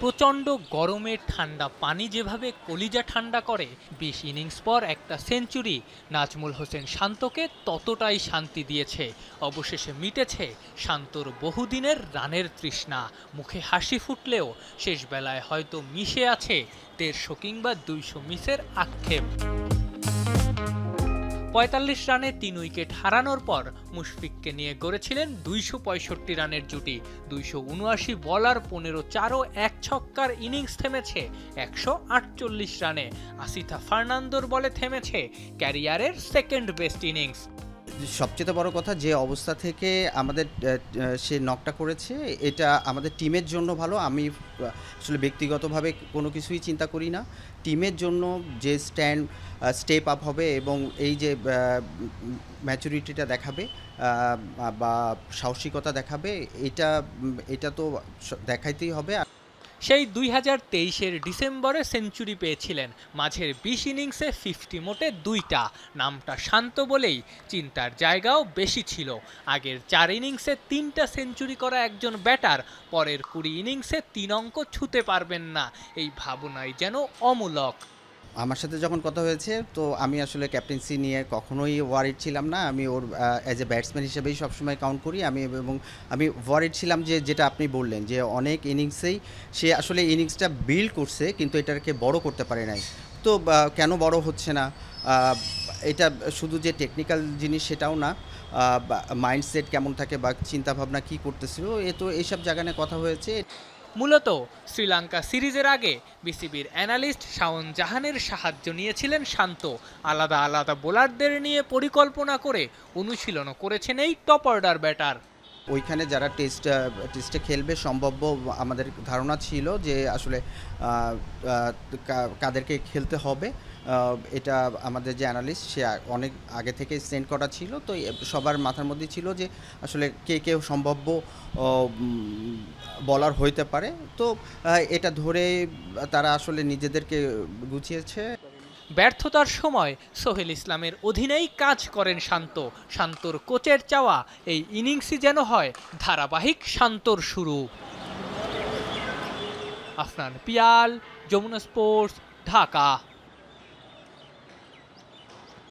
প্রচণ্ড গরমে ঠান্ডা পানি যেভাবে কলিজা ঠান্ডা করে, বিশ ইনিংস পর একটা সেঞ্চুরি নাজমুল হোসেন শান্তকে ততটাই শান্তি দিয়েছে। অবশেষে মিটেছে শান্তর বহুদিনের রানের তৃষ্ণা। মুখে হাসি ফুটলেও শেষবেলায় হয়তো মিশে আছে দেড়শো কিংবা দুইশো মিসের আক্ষেপ। পঁয়তাল্লিশ রানে তিন উইকেট হারানোর পর মুশফিককে নিয়ে গড়েছিলেন দুইশো পঁয়ষট্টি রানের জুটি। দুইশো উনআশি বলার পনেরো চারও এক ছক্কার ইনিংস থেমেছে একশো আটচল্লিশ রানে। আসিথা ফার্নান্দোর বলে থেমেছে ক্যারিয়ারের সেকেন্ড বেস্ট ইনিংস। সবচেয়ে বড় কথা যে অবস্থা থেকে আমাদের সে নকটা করেছে, এটা আমাদের টিমের জন্য ভালো। আমি আসলে ব্যক্তিগতভাবে কোনো কিছুই চিন্তা করি না। টিমের জন্য যে স্ট্যান্ড স্টেপ আপ হবে এবং এই যে ম্যাচুরিটিটা দেখাবে বা সাহসিকতা দেখাবে, এটা এটা তো দেখাইতেই হবে। সেই দুই হাজার তেইশের ডিসেম্বরে সেঞ্চুরি পেয়েছিলেন। মাঝের বিশ ইনিংসে ফিফটি মোটে দুইটা। নামটা শান্ত বলেই চিন্তার জায়গাও বেশি ছিল। আগের চার ইনিংসে তিনটা সেঞ্চুরি করা একজন ব্যাটার, পরের কুড়ি ইনিংসে তিন অঙ্ক ছুতে পারবেন না। এই ভাবনাই যেন অমূলক। আমার সাথে যখন কথা হয়েছে, তো আমি আসলে ক্যাপ্টেন্সি নিয়ে কখনোই ওয়ারিড ছিলাম না। আমি ওর অ্যাজ এ ব্যাটসম্যান হিসেবেই সবসময় কাউন্ট করি। আমি এবং আমি ওয়ারিড ছিলাম যে, যেটা আপনি বললেন যে, অনেক ইনিংসেই সে আসলে ইনিংসটা বিল্ড করছে, কিন্তু এটাকে বড় করতে পারে নাই। তো কেন বড় হচ্ছে না? এটা শুধু যে টেকনিক্যাল জিনিস সেটাও না মাইন্ডসেট কেমন থাকে বা, চিন্তাভাবনা কী করতেছিল, এ তো এইসব জায়গা নিয়ে কথা হয়েছে। মূলত শ্রীলঙ্কা সিরিজের আগে বিসিবির অ্যানালিস্ট শাওন জাহানের সাহায্য নিয়েছিলেন শান্ত, আলাদা আলাদা বোলারদের নিয়ে পরিকল্পনা করে অনুশীলনও করেছেন এই টপ অর্ডার ব্যাটার। ওইখানে যারা টেস্ট টেস্টে খেলবে, সম্ভাব্য আমাদের ধারণা ছিল যে আসলে কাদেরকে খেলতে হবে। এটা আমাদের যে অ্যানালিস্ট সে অনেক আগে থেকে সেন্ড করা ছিল। তো সবার মাথার মধ্যে ছিল যে আসলে কে কে সম্ভাব্য বলার হইতে পারে। তো এটা ধরে তারা আসলে নিজেদেরকে গুছিয়েছে। ব্যর্থতার সময় সোহেল ইসলামের অধীনেই কাজ করেন শান্ত। শান্তর কোচের চাওয়া এই ইনিংসই যেন হয় ধারাবাহিক শান্তর শুরু। আফনান পিয়াল, যমুনা স্পোর্টস, ঢাকা।